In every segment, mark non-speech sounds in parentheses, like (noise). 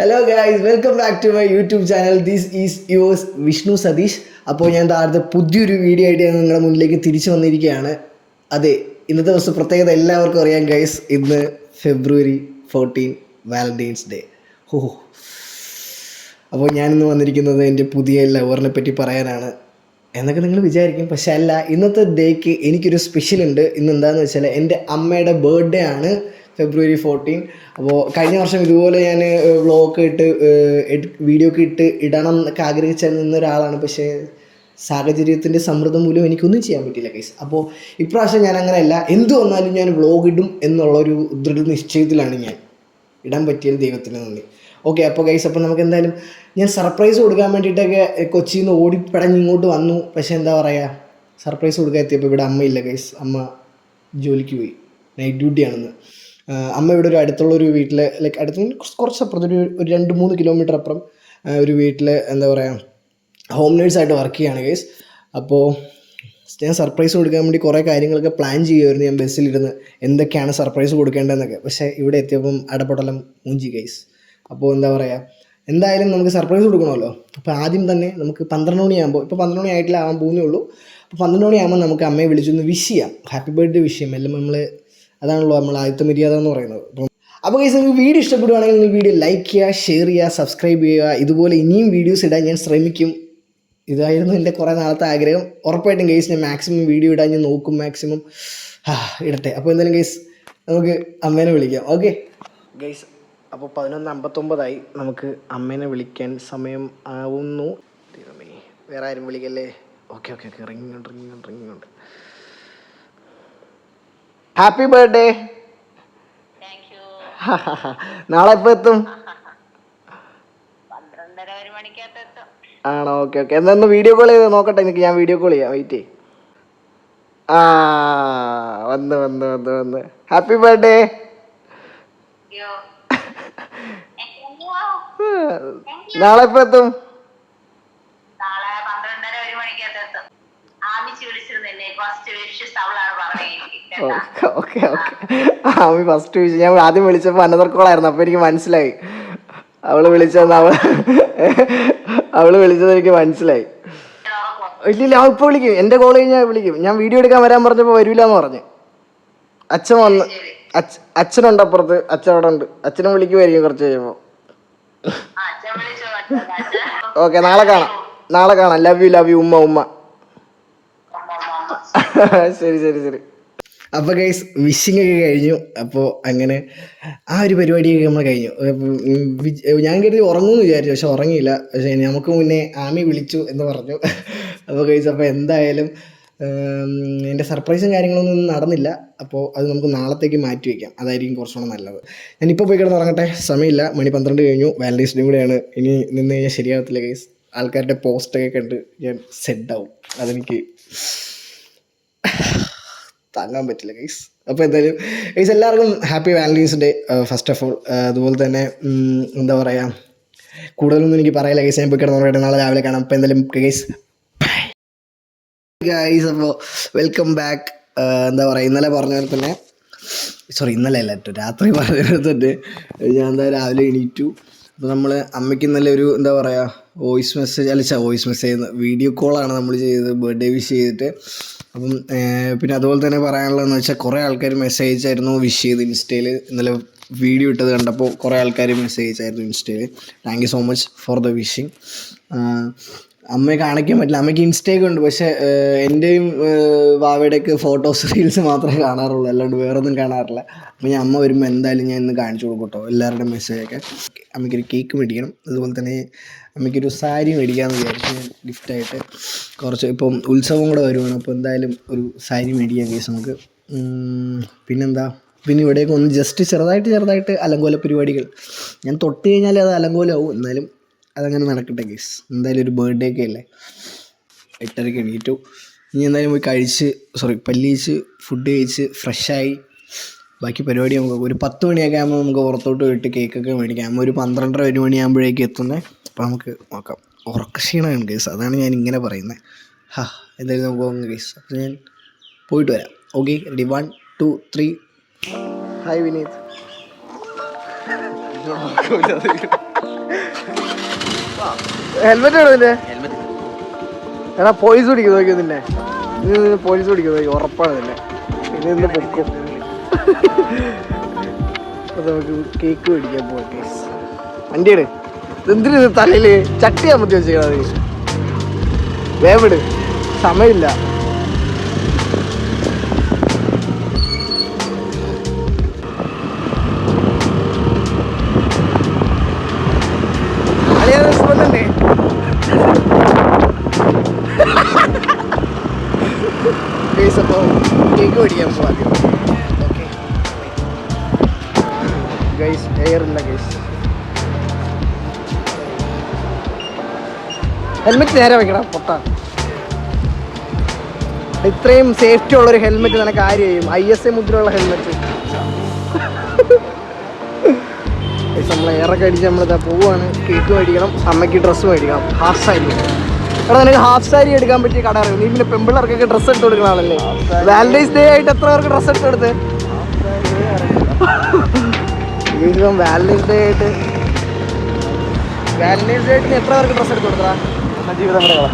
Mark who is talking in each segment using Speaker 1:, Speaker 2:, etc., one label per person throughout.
Speaker 1: Hello guys welcome back to my YouTube channel this is yours Vishnu Satheesh അപ്പോൾ ഞാൻ താഴത്തെ പുതിയൊരു video ആയിട്ട് ഞാൻ നിങ്ങളുടെ മുന്നിലേക്ക് തിരിച്ചു വന്നിരിക്കുകയാണ്. അതെ ഇന്നത്തെ ദിവസം പ്രത്യേകത എല്ലാവർക്കും അറിയാം ഗൈസ് ഇന്ന് ഫെബ്രുവരി ഫോർട്ടീൻ വാലന്റൈൻസ് ഡേ ഓ അപ്പോൾ ഞാനിന്ന് വന്നിരിക്കുന്നത് എന്റെ പുതിയ ലവറിനെ പറ്റി പറയാനാണ്. എന്നൊക്കെ നിങ്ങൾ വിചാരിക്കും പക്ഷേ അല്ല ഇന്നത്തെ ഡേക്ക് എനിക്കൊരു സ്പെഷ്യൽ ഉണ്ട്. ഇന്ന് എന്താണെന്ന് വെച്ചാൽ എന്റെ അമ്മയുടെ ബർത്ത്ഡേ ആണ്. ഫെബ്രുവരി ഫോർട്ടീൻ അപ്പോൾ കഴിഞ്ഞ വർഷം ഇതുപോലെ ഞാൻ വ്ളോഗ് ഇട്ട് വീഡിയോ ഒക്കെ ഇട്ട് ഇടണം എന്നൊക്കെ ആഗ്രഹിച്ച നിന്ന ഒരാളാണ്. പക്ഷേ സാഹചര്യത്തിന്റെ സമ്മർദ്ദം മൂലം എനിക്കൊന്നും ചെയ്യാൻ പറ്റില്ല കേസ് അപ്പോൾ ഇപ്രാവശ്യം ഞാൻ അങ്ങനെയല്ല എന്ത് വന്നാലും ഞാൻ വ്ളോഗ് ഇടും എന്നുള്ളൊരു ദൃഢ നിശ്ചയത്തിലാണ് ഞാൻ. ഇടാൻ പറ്റിയത് ദൈവത്തിന് നന്ദി. ഓക്കെ അപ്പോൾ ഗൈസ് അപ്പോൾ നമുക്ക് എന്തായാലും ഞാൻ സർപ്രൈസ് കൊടുക്കാൻ വേണ്ടിയിട്ടൊക്കെ കൊച്ചിയിൽ നിന്ന് ഓടിപ്പടഞ്ഞ് ഇങ്ങോട്ട് വന്നു. പക്ഷേ എന്താ പറയുക സർപ്രൈസ് കൊടുക്കാൻ എത്തിയപ്പോൾ ഇവിടെ അമ്മയില്ല ഗൈസ് അമ്മ ജോലിക്ക് പോയി. നൈറ്റ് ഡ്യൂട്ടിയാണെന്ന് ആഹ് അമ്മ ഇവിടെ ഒരു അടുത്തുള്ള ഒരു വീട്ടിലെ ലൈക്ക് അടുത്ത് കുറച്ച് അപ്പുറത്ത് ഒരു രണ്ട് മൂന്ന് കിലോമീറ്റർ അപ്പുറം ഒരു വീട്ടിലെ എന്താ പറയുക ഹോം നേഴ്സായിട്ട് വർക്ക് ചെയ്യുകയാണ് ഗൈസ് അപ്പോൾ ഞാൻ സർപ്രൈസ് കൊടുക്കാൻ വേണ്ടി കുറേ കാര്യങ്ങളൊക്കെ പ്ലാൻ ചെയ്യുമായിരുന്നു ഞാൻ ബസ്സിലിരുന്ന് എന്തൊക്കെയാണ് സർപ്രൈസ് കൊടുക്കേണ്ടതെന്നൊക്കെ. പക്ഷേ ഇവിടെ എത്തിയപ്പം അടപൊട്ടലം മൂഞ്ചി ഗൈസ് അപ്പോൾ എന്താ പറയുക എന്തായാലും നമുക്ക് സർപ്രൈസ് കൊടുക്കണമല്ലോ. അപ്പോൾ ആദ്യം തന്നെ നമുക്ക് പന്ത്രണ്ട് മണിയാകുമ്പോൾ ഇപ്പോൾ പന്ത്രണ്ട് മണി ആയിട്ടില്ല ആവാൻ പോകുന്നേ ഉള്ളൂ. അപ്പോൾ പന്ത്രണ്ട് മണിയാകുമ്പോൾ നമുക്ക് അമ്മയെ വിളിച്ചൊന്ന് വിഷ് ചെയ്യാം. ഹാപ്പി ബർത്ത്ഡേ വിഷ് ചെയ്യാം. എല്ലാം നമ്മൾ അതാണല്ലോ നമ്മൾ ആദ്യത്തെ മര്യാദ എന്ന് പറയുന്നത്. അപ്പം അപ്പോൾ ഗൈസ് നിങ്ങൾക്ക് വീഡിയോ ഇഷ്ടപ്പെടുവാണെങ്കിൽ നിങ്ങൾ വീഡിയോ ലൈക്ക് ചെയ്യുക ഷെയർ ചെയ്യുക സബ്സ്ക്രൈബ് ചെയ്യുക. ഇതുപോലെ ഇനിയും വീഡിയോസ് ഇടാൻ ഞാൻ ശ്രമിക്കും. ഇതായിരുന്നു എന്റെ കുറേ നാളത്തെ ആഗ്രഹം. ഉറപ്പായിട്ടും ഗൈസ് ഞാൻ മാക്സിമം വീഡിയോ ഇടാൻ ഞാൻ നോക്കും മാക്സിമം ഇടട്ടെ. അപ്പോൾ എന്തായാലും ഗൈസ് നമുക്ക് അമ്മേനെ വിളിക്കാം. ഓക്കെ ഗൈസ് അപ്പോൾ പതിനൊന്ന് അമ്പത്തൊമ്പതായി നമുക്ക് അമ്മേനെ വിളിക്കാൻ സമയം ആവുന്നു. വേറെ ആരും വിളിക്കല്ലേ? ഓക്കെ ഓക്കെ ഓക്കെ റിങ്ങുണ്ട് റിങ്ങുണ്ട് റിങ്ങുണ്ട് ഹാപ്പി ബർത്ത്ഡേ (laughs) നാളെ എപ്പോ എത്തും? ആണോ? Okay okay. എന്നൊന്ന് വീഡിയോ കോൾ ചെയ്ത് നോക്കട്ടെ. എനിക്ക് ഞാൻ വീഡിയോ കോൾ ചെയ്യാം. വെയിറ്റ് ആ വന്ന് വന്ന് വന്ന് വന്ന്. ഹാപ്പി ബർത്ത്ഡേ (laughs) നാളെ എപ്പോ എത്തും?
Speaker 2: നാളെ പന്ത്രണ്ടര ഒരു മണിക്കകത്ത് എത്തും. ആമിച്ച് വിളിച്ചിരുന്നു എന്നെ. ഫസ്റ്റ് വിഷസ് അവളാണ്
Speaker 1: okay okay okay. Ami first വിളിച്ചു. ഞാൻ ആദ്യം വിളിച്ചപ്പോൾ അനദർ കോളായിരുന്നു അപ്പോൾ എനിക്ക് മനസ്സിലായി. അവൾ വിളിച്ചതെന്ന് അവൾ (laughs) അവൾ വിളിച്ചത് എനിക്ക് മനസ്സിലായി. ഇല്ല ഇല്ല അവൻ ഇപ്പോൾ വിളിക്കും. എന്റെ കോൾ കഴിഞ്ഞാൽ വിളിക്കും. ഞാൻ വീഡിയോ എടുക്കാൻ വരാൻ പറഞ്ഞപ്പോൾ വരില്ല എന്ന് പറഞ്ഞു. അച്ഛൻ വന്ന് അച്ഛ അച്ഛനുണ്ട് അപ്പുറത്ത്. അച്ഛൻ അവിടെ ഉണ്ട്. അച്ഛനും വിളിക്കുമായിരിക്കും കുറച്ച് കഴിയുമ്പോൾ ഓക്കെ നാളെ കാണാം. നാളെ കാണാം. ലവ് യു ലവ് യു ഉമ്മ ഉമ്മ. (laughs) ശരി ശരി ശരി. അപ്പോൾ ഗൈസ് വിഷിംഗ് ഒക്കെ കഴിഞ്ഞു. അപ്പോൾ അങ്ങനെ ആ ഒരു പരിപാടിയൊക്കെ നമ്മൾ കഴിഞ്ഞു. ഞാൻ കരുതി ഉറങ്ങുമെന്ന് വിചാരിച്ചു പക്ഷെ ഉറങ്ങിയില്ല. പക്ഷേ നമുക്ക് മുന്നേ ആമി വിളിച്ചു എന്ന് പറഞ്ഞു. അപ്പോൾ ഗൈസ് അപ്പോൾ എന്തായാലും എന്റെ സർപ്രൈസും കാര്യങ്ങളൊന്നും നടന്നില്ല. അപ്പോൾ അത് നമുക്ക് നാളത്തേക്ക് മാറ്റി വയ്ക്കാം അതായിരിക്കും കുറച്ചുകൂടെ നല്ലത്. ഞാനിപ്പോൾ പോയി കിടന്ന് ഉറങ്ങട്ടെ? സമയമില്ല. മണി പന്ത്രണ്ട് കഴിഞ്ഞു. വാലന്റൈൻസ് ഡേ കൂടെയാണ്. ഇനി നിന്ന് കഴിഞ്ഞാൽ ശരിയാകത്തില്ല ഗൈസ് ആൾക്കാരുടെ പോസ്റ്റൊക്കെ കണ്ട് ഞാൻ സെഡ് ആവും. അതെനിക്ക് താങ്ങാൻ പറ്റില്ല ഗൈസ് അപ്പോൾ എന്തായാലും ഗൈസ് എല്ലാവർക്കും happy Valentine's day first of all അതുപോലെ തന്നെ എന്താ പറയുക കൂടുതലൊന്നും എനിക്ക് പറയില്ല ഗൈസ് ഞാൻ പോയി കിടന്ന് നാളെ രാവിലെ കാണാം. അപ്പോൾ എന്തായാലും ഗൈസ് ഗൈസ് അപ്പോൾ വെൽക്കം ബാക്ക് എന്താ പറയുക ഇന്നലെ പറഞ്ഞ പോലെ തന്നെ സോറി ഇന്നലെ അല്ല കേട്ടോ രാത്രി പറഞ്ഞ പോലെ തന്നെ ഞാൻ എന്താ രാവിലെ എണീറ്റു. അപ്പോൾ നമ്മൾ അമ്മയ്ക്ക് ഇന്നലെ ഒരു എന്താ പറയുക വോയിസ് മെസ്സേജ് അല്ല വോയിസ് മെസ്സേജ് വീഡിയോ കോളാണ് നമ്മൾ ചെയ്തത് ബർത്ത്ഡേ വിഷ് ചെയ്തിട്ട്. അപ്പം പിന്നെ അതുപോലെ തന്നെ പറയാനുള്ളതെന്ന് വെച്ചാൽ കുറേ ആൾക്കാർ മെസ്സേജ് അയച്ചായിരുന്നു വിഷ് ചെയ്ത് ഇൻസ്റ്റയിൽ ഇന്നലെ വീഡിയോ ഇട്ടത് കണ്ടപ്പോൾ കുറേ ആൾക്കാർ മെസ്സേജ് അയച്ചായിരുന്നു ഇൻസ്റ്റയിൽ thank you so much for the wishing അമ്മയെ കാണിക്കാൻ പറ്റില്ല. അമ്മയ്ക്ക് ഇൻസ്റ്റയൊക്കെ ഉണ്ട്. പക്ഷേ എന്റെയും വാവയുടെയൊക്കെ ഫോട്ടോസ് റീൽസ് മാത്രമേ കാണാറുള്ളൂ. അല്ലാണ്ട് വേറൊന്നും കാണാറില്ല. അപ്പോൾ ഞാൻ അമ്മ വരുമ്പോൾ എന്തായാലും ഞാൻ ഇന്ന് കാണിച്ചു കൊടുക്കട്ടോ കേട്ടോ. എല്ലാവരുടെയും മെസ്സേജൊക്കെ അമ്മയ്ക്കൊരു കേക്ക് മേടിക്കണം. അതുപോലെ തന്നെ അമ്മയ്ക്കൊരു സാരി മേടിക്കാമെന്ന് വിചാരിച്ചു ഞാൻ ഗിഫ്റ്റായിട്ട് കുറച്ച് ഇപ്പം ഉത്സവം കൂടെ വരുവാണ് അപ്പോൾ എന്തായാലും ഒരു സാരി മേടിക്കാം കേസ് നമുക്ക്. പിന്നെന്താ? പിന്നെ ഇവിടേക്ക് ഒന്ന് ജസ്റ്റ് ചെറുതായിട്ട് ചെറുതായിട്ട് അലങ്കോല പരിപാടികൾ. ഞാൻ തൊട്ട് കഴിഞ്ഞാൽ അത് അലങ്കോലമാവും എന്നാലും അതങ്ങനെ നടക്കട്ടെ കേസ് എന്തായാലും ഒരു ബർത്ത്ഡേ ഒക്കെ അല്ലേ? എട്ടരയ്ക്ക് എണീറ്റു. ഇനി എന്തായാലും പോയി കഴിച്ച് സോറി പല്ലിച്ച് ഫുഡ് കഴിച്ച് ഫ്രഷായി ബാക്കി പരിപാടി നമുക്ക് ഒരു പത്ത് മണിയൊക്കെ ആകുമ്പോൾ നമുക്ക് പുറത്തോട്ട് പോയിട്ട് കേക്കൊക്കെ മേടിക്കാം. ഒരു പന്ത്രണ്ടര ഒരു മണിയാകുമ്പോഴേക്കും എത്തുന്നത് അപ്പോൾ നമുക്ക് നോക്കാം. ഉറക്ക ഉറക്കക്ഷീണമാണ് കേസ് അതാണ് ഞാൻ ഇങ്ങനെ പറയുന്നത് ഹാ എന്തായാലും നമുക്ക് പോകുന്ന കേസ് അപ്പോൾ ഞാൻ പോയിട്ട് വരാം. Okay ready one two three hi Vineeth helmet helmet എടാ പോലീസ് പിടിക്കുന്നു നോക്കി നിന്നെ പോലീസ് പിടിക്കുന്നു ഉറപ്പാണ് നിന്നെ ഇത് നിന്ന് പൊക്കും. അപ്പൊ നമുക്ക് കേക്ക് മേടിക്കാൻ പോവാം കേസ് വണ്ടിയുടെ. എന്തിനു ഇത് തലയിൽ? ചട്ടിയാ മതി വെച്ചേക്കണത്. വേവിട്. സമയമില്ല. ഗൈസ് എയർ ഇല്ല ഗൈസ് ഹെൽമെറ്റ് നേരെ വെക്കണം പൊട്ട. ഇത്രയും സേഫ്റ്റി ഉള്ള ഒരു ഹെൽമെറ്റ് നിനക്ക് ആര് ചെയ്യും. ഐ എസ് എ മുദ്രയുള്ള ഹെൽമെറ്റ് നമ്മൾ എയറൊക്കെ അടിച്ച് നമ്മളിതാ പോവുകയാണ് കേക്ക് മേടിക്കണം അമ്മയ്ക്ക് ഡ്രസ്സ് മേടിക്കണം. ഹാഫ് സാരി എടാ നിനക്ക് ഹാഫ് സാരി എടുക്കാൻ പറ്റിയ കട അറിയാം? നീ പിന്നെ പെമ്പിള്ളേർക്കൊക്കെ ഡ്രസ്സ് എടുത്ത് കൊടുക്കുന്ന ആളല്ലേ? വാലന്റൈൻസ് ഡേ ആയിട്ട് എത്ര പേർക്ക് ഡ്രസ്സ് എടുത്ത് ഇപ്പം വാലന്റൈൻസ് ഡേ ആയിട്ട് വാലന്റൈൻസ് ഡേ ആയിട്ട് എത്ര പേർക്ക് ഡ്രസ്സ് എടുത്ത് കൊടുത്തടാ
Speaker 3: ജീവിതം കൂടെ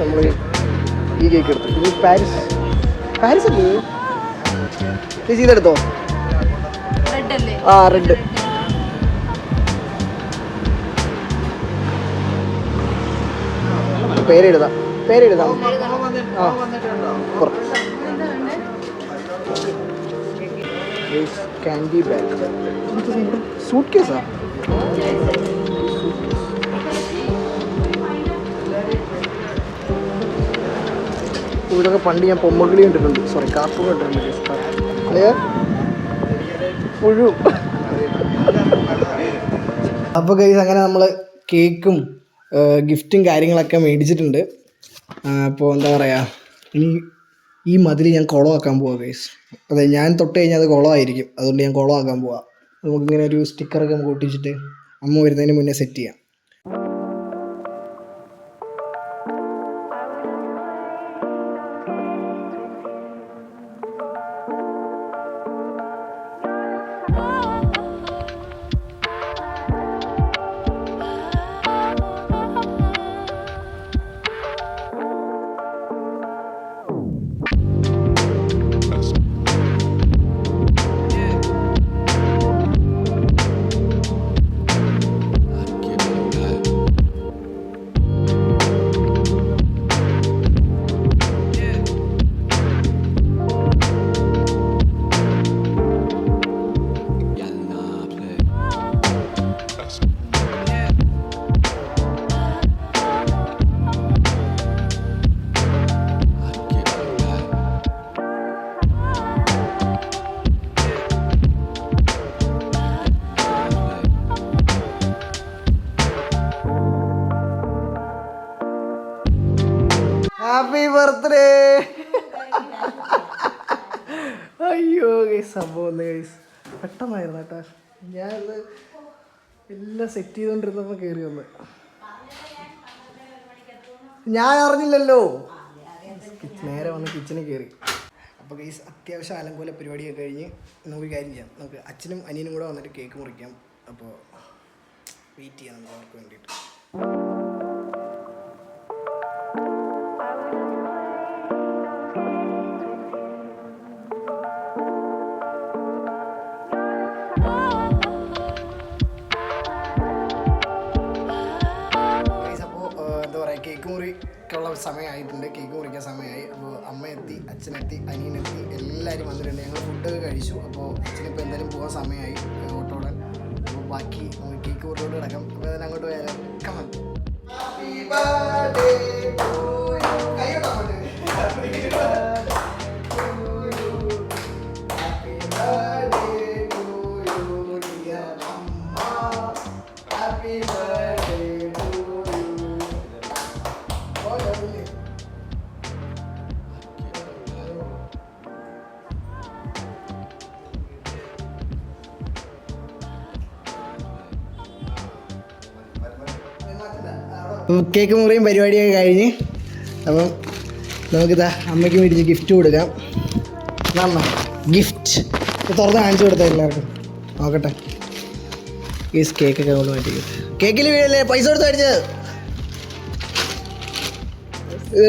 Speaker 1: നമ്മൾ ഈ കേക്ക് എടുത്തു ഇത് പാരീസ് പാരീസ് അല്ലേ? ചേച്ചി ഇതെടുത്തോ
Speaker 4: റെഡ് അല്ലേ?
Speaker 1: ആ റെഡ് പേരെഴുതാം. പേരെഴുതാം. ആ ക്യാൻഡി ബാഗ് സൂട്ട് കേസാ ഇതൊക്കെ പണ്ട് ഞാൻ പൊമ്മക്കിളി കണ്ടിട്ടുണ്ട്. സോറി കാപ്പ് കണ്ടിട്ടുണ്ട് പുഴു. അപ്പോൾ കൈസ് അങ്ങനെ നമ്മൾ കേക്കും ഗിഫ്റ്റും കാര്യങ്ങളൊക്കെ മേടിച്ചിട്ടുണ്ട്. അപ്പോൾ എന്താ പറയുക ഇനി ഈ മതിൽ ഞാൻ കുളമാക്കാൻ പോവാ ഗൈസ് അതെ ഞാൻ തൊട്ട് കഴിഞ്ഞാൽ അത് കുളമായിരിക്കും അതുകൊണ്ട് ഞാൻ കുളമാക്കാൻ പോവാം. നമുക്കിങ്ങനെ ഒരു സ്റ്റിക്കറൊക്കെ നമുക്ക് ഒട്ടിച്ചിട്ട് അമ്മ വരുന്നതിന് മുന്നേ സെറ്റ് ചെയ്യാം. ബർത്ത്ഡേ. അയ്യോ ഗൈസ് സംഭവം ഗൈസ് പെട്ടെന്നായിരുന്നു കേട്ടാ. ഞാനത് എല്ലാം സെറ്റ് ചെയ്തുകൊണ്ടിരുന്നപ്പോൾ കയറി വന്ന്. ഞാൻ അറിഞ്ഞില്ലല്ലോ. നേരെ വന്ന് കിച്ചണിൽ കയറി അപ്പോൾ ഗൈസ് അത്യാവശ്യം അലങ്കോല പരിപാടിയൊക്കെ കഴിഞ്ഞ് നമുക്ക് കാര്യം ചെയ്യാം. നമുക്ക് അച്ഛനും അനിയനും കൂടെ വന്നിട്ട് കേക്ക് മുറിക്കാം. അപ്പോൾ വെയിറ്റ് ചെയ്യാം നമുക്ക് അവർക്ക് വേണ്ടിയിട്ട്. സമയമായിട്ടുണ്ട്. കേക്ക് മുറിക്കാൻ സമയമായി. അപ്പോൾ അമ്മ എത്തി അച്ഛനെത്തി അനിയനെത്തി എല്ലാവരും വന്നിട്ടുണ്ട്. ഞങ്ങൾ ഫുഡൊക്കെ കഴിച്ചു. അപ്പോൾ അച്ഛനിപ്പോൾ എന്തായാലും പോകാൻ സമയമായി. ഓട്ടോടാൻ അപ്പോൾ ബാക്കി കേക്ക് മുറിയോട് കിടക്കാം അപ്പോൾ അങ്ങോട്ട് പോയാലോ കമൻ കേക്ക് മുറിയും പരിപാടിയൊക്കെ കഴിഞ്ഞ് അപ്പം നമുക്കിതാ അമ്മയ്ക്ക് മേടിച്ച് ഗിഫ്റ്റ് കൊടുക്കാം. നന്ന ഗിഫ്റ്റ് തുറന്ന് കാണിച്ചു കൊടുത്താൽ എല്ലാവർക്കും. നോക്കട്ടെ. ഈ കേക്കൊക്കെ നമ്മൾ മാറ്റി കേക്കിൽ വീഴല്ലേ? പൈസ കൊടുത്ത് മേടിച്ചത്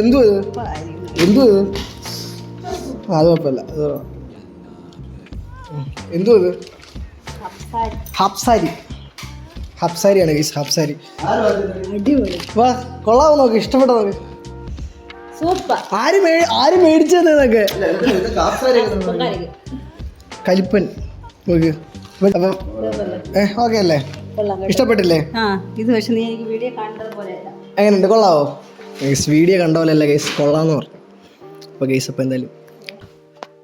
Speaker 1: എന്തു എന്തു അത് കുഴപ്പമില്ല. എന്തു ഇത്? ഹബ്സാരി ഹബ്സാരിയാണ് ഗൈസ് ഹബ്സാരി.
Speaker 4: അടിപൊളി.
Speaker 1: വാ കൊള്ളാമോ നോക്ക് ഇഷ്ടപ്പെട്ടോ നോക്ക്?
Speaker 4: സൂപ്പർ.
Speaker 1: ആര് മേ ആര് മേടിച്ചത് ഇതൊക്കെ? കലിപ്പൻ നോക്ക്. അപ്പം ഏ ഓക്കെ അല്ലേ?
Speaker 4: കൊള്ളാം
Speaker 1: ഇഷ്ടപ്പെട്ടില്ലേ?
Speaker 4: ആ ഇത് പക്ഷെ നീ എനിക്ക് വീഡിയോ കണ്ടതുപോലെ
Speaker 1: എങ്ങനെയുണ്ട്? കൊള്ളാവോ? ഗൈസ് വീഡിയോ കണ്ട പോലെ അല്ല ഗൈസ് കൊള്ളാന്ന് പറഞ്ഞു. അപ്പോൾ ഗൈസ് അപ്പോൾ എന്തായാലും.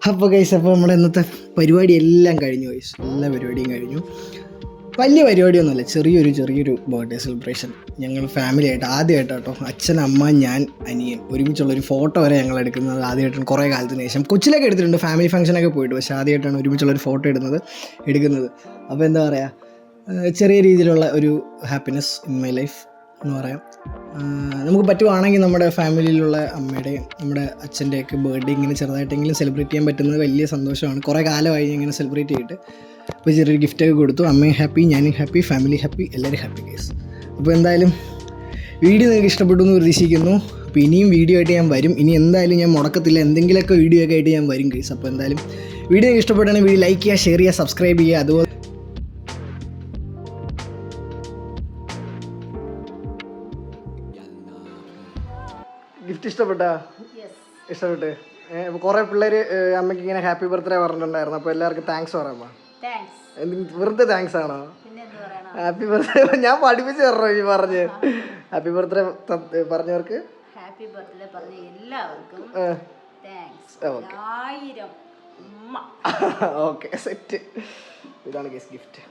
Speaker 1: അപ്പോൾ ഗൈസ് അപ്പോൾ നമ്മുടെ ഇന്നത്തെ പരിപാടി എല്ലാം കഴിഞ്ഞു ഗൈസ് എല്ലാ പരിപാടിയും കഴിഞ്ഞു. വലിയ പരിപാടിയൊന്നുമല്ല ചെറിയൊരു ചെറിയൊരു ബർത്ത്ഡേ സെലിബ്രേഷൻ ഞങ്ങൾ ഫാമിലി ആയിട്ട് ആദ്യമായിട്ട് കേട്ടോ അച്ഛൻ അമ്മ ഞാൻ അനിയൻ ഒരുമിച്ചുള്ള ഒരു ഫോട്ടോ വരെ ഞങ്ങൾ എടുക്കുന്നത് ആദ്യമായിട്ടാണ് കുറേ കാലത്തിന് ശേഷം. കൊച്ചിലൊക്കെ എടുത്തിട്ടുണ്ട് ഫാമിലി ഫംഗ്ഷനൊക്കെ പോയിട്ട് പക്ഷേ ആദ്യമായിട്ടാണ് ഒരുമിച്ചുള്ള ഒരു ഫോട്ടോ ഇടുന്നത് എടുക്കുന്നത്. അപ്പോൾ എന്താ പറയുക ചെറിയ രീതിയിലുള്ള ഒരു ഹാപ്പിനെസ് ഇൻ മൈ ലൈഫ് എന്ന് പറയാം. നമുക്ക് പറ്റുവാണെങ്കിൽ നമ്മുടെ ഫാമിലിയിലുള്ള അമ്മയുടെയും നമ്മുടെ അച്ഛന്റെയൊക്കെ ബർത്ത്ഡേ ഇങ്ങനെ ചെറുതായിട്ടെങ്കിലും സെലിബ്രേറ്റ് ചെയ്യാൻ പറ്റുന്നത് വലിയ സന്തോഷമാണ്. കുറേ കാലമായി ഇങ്ങനെ സെലിബ്രേറ്റ് ചെയ്തിട്ട്. അപ്പോൾ ചെറിയൊരു ഗിഫ്റ്റൊക്കെ കൊടുത്തു. അമ്മയും ഹാപ്പി ഞാനും ഹാപ്പി ഫാമിലി ഹാപ്പി എല്ലാവരും ഹാപ്പി കേസ് അപ്പോൾ എന്തായാലും വീഡിയോ നിങ്ങൾക്ക് ഇഷ്ടപ്പെട്ടു എന്ന് പ്രതീക്ഷിക്കുന്നു. അപ്പോൾ ഇനിയും വീഡിയോ ആയിട്ട് ഞാൻ വരും. ഇനി എന്തായാലും ഞാൻ മുടക്കത്തില്ല. എന്തെങ്കിലുമൊക്കെ വീഡിയോ ഒക്കെ ആയിട്ട് ഞാൻ വരും കേസ് അപ്പോൾ എന്തായാലും വീഡിയോ നിങ്ങൾക്ക് ഇഷ്ടപ്പെട്ടാണെങ്കിൽ വീഡിയോ ലൈക്ക് ചെയ്യുക ഷെയർ ചെയ്യുക സബ്സ്ക്രൈബ് ചെയ്യുക. അതുപോലെ ഗിഫ്റ്റ് ഇഷ്ടപ്പെട്ടാ? ഇഷ്ടപ്പെട്ട്. കുറേ പിള്ളേർ അമ്മയ്ക്ക് ഇങ്ങനെ ഹാപ്പി ബർത്ത്ഡേ പറഞ്ഞിട്ടുണ്ടായിരുന്നു. അപ്പോൾ എല്ലാവർക്കും താങ്ക്സ് പറയാമോ വെറുതെ താങ്ക്സ് ആണോ? ഹാപ്പി ബർത്ത്ഡേ (laughs) ഞാൻ പഠിപ്പിച്ച് തരണോ ഈ പറഞ്ഞ്? ഹാപ്പി ബർത്ത്ഡേ പറഞ്ഞവർക്ക്.
Speaker 4: ഹാപ്പി ബർത്ത്ഡേ പറഞ്ഞ എല്ലാവർക്കും. താങ്ക്സ്
Speaker 1: ഓക്കെ
Speaker 4: ആയിരം
Speaker 1: ഓക്കെ സെറ്റ് ഇതാണ് ഗിഫ്റ്റ്